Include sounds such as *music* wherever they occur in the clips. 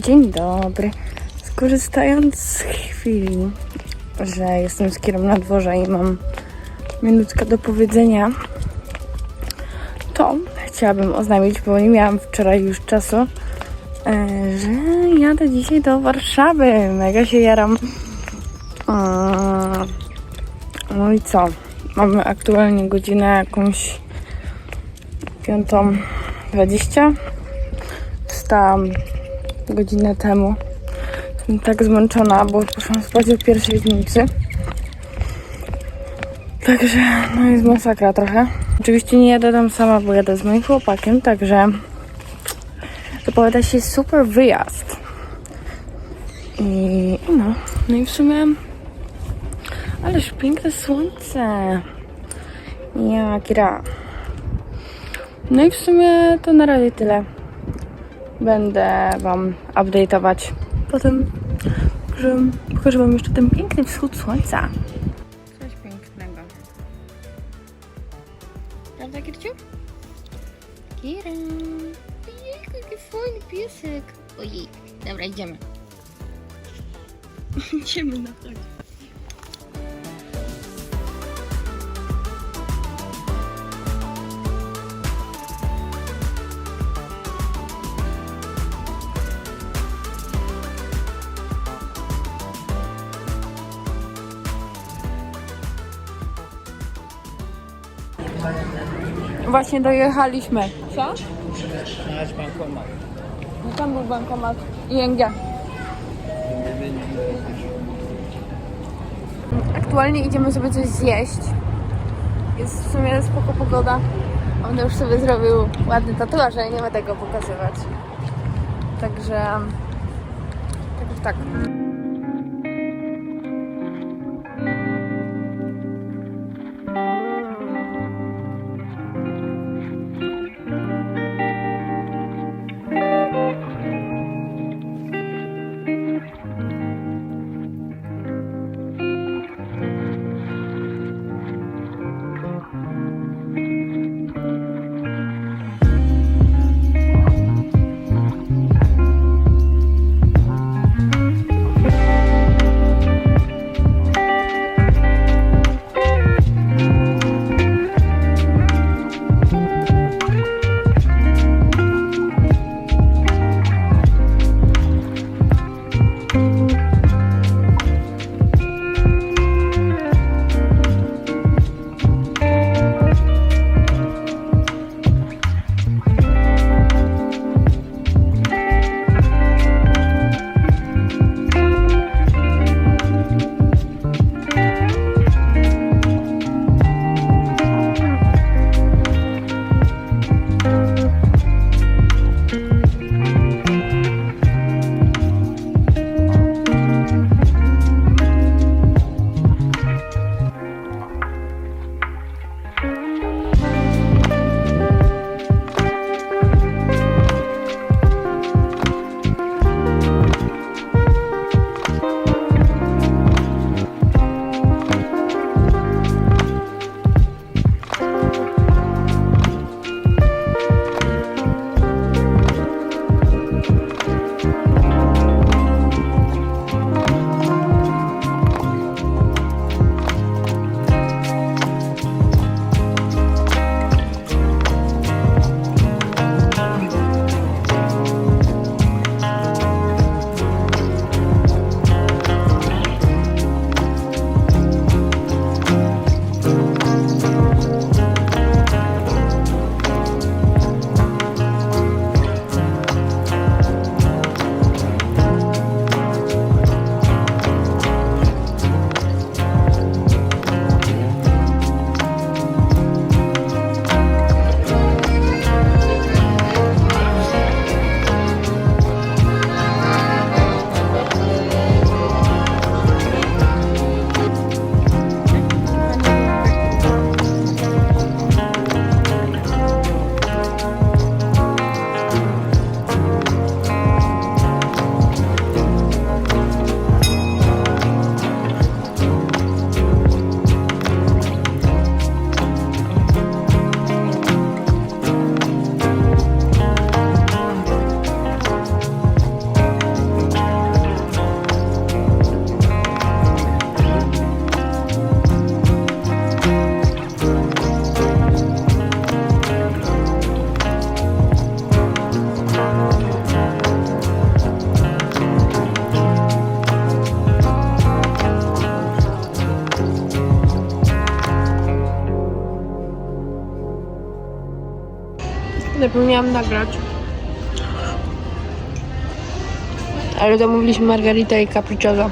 Dzień dobry. Skorzystając z chwili, że jestem z Kierą na dworze i mam minutkę do powiedzenia, to chciałabym oznajmić, bo nie miałam wczoraj już czasu, e, że jadę dzisiaj do Warszawy. Mega się jaram. Mm, No i co? Mamy aktualnie godzinę jakąś 5.20. Wstałam godzinę temu. Jestem tak zmęczona, bo poszłam spać o pierwszej w. Także no jest masakra trochę. Oczywiście nie jadę tam sama, bo jadę z moim chłopakiem, także zapowiada się super wyjazd. I no, no i w sumie ależ piękne słońce. Ja, Kira. No i w sumie to na razie tyle. Będę Wam update'ować potem, że pokażę Wam jeszcze ten piękny wschód słońca. Coś pięknego. Prawda, Kirciu? Kira. Ojej, jaki fajny piesek. Ojej, dobra, idziemy. *laughs* idziemy na chodź. Właśnie dojechaliśmy. Co? Znaleźć bankomat. No Tam był bankomat ING. Aktualnie idziemy sobie coś zjeść. Jest w sumie spoko pogoda. On już sobie zrobił ładny tatuaż, ale nie ma tego pokazywać. Także... Tak, tak. Zapomniałam nagrać. Ale zamówiliśmy margaritę i capricciosa.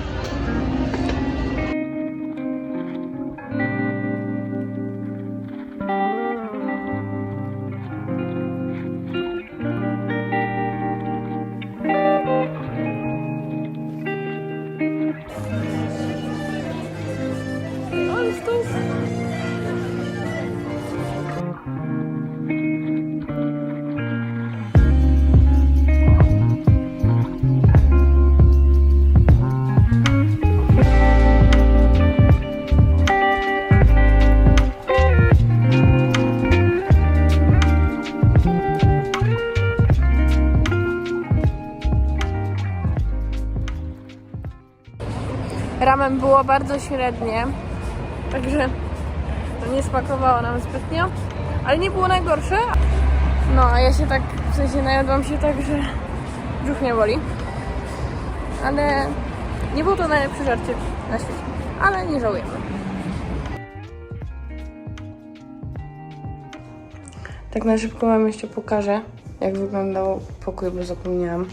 Bardzo średnie, także to nie smakowało nam zbytnio, ale nie było najgorsze. No, a ja się tak, w sensie najadłam się tak, że brzuch mnie boli. Ale nie było to najlepsze żarcie na świecie, ale nie żałujemy. Tak na szybko Wam jeszcze pokażę, jak wyglądał pokój, bo zapomniałam.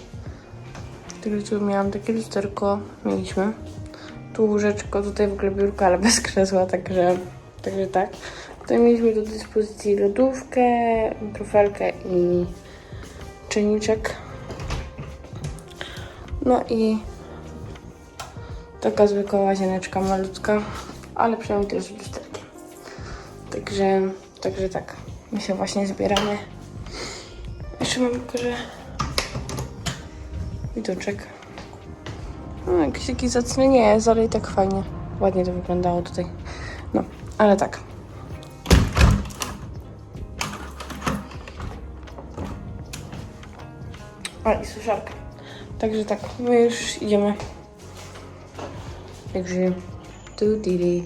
Także tu miałam takie lusterko, mieliśmy. Tu łóżeczko, tutaj w ogóle biurko, ale bez krzesła, także, także tak. Tutaj mieliśmy do dyspozycji lodówkę, mikrofelkę i czajniczek. No i taka zwykła łazieneczka malutka, ale przynajmniej też z lusterkiem. Także, także tak, my się właśnie zbieramy. Jeszcze mam pokażę widoczek. No, jakiś zacny nie jest, ale i tak fajnie. Ładnie to wyglądało tutaj. No, ale tak. A i suszarka. Także tak, my już idziemy. Także tu dili.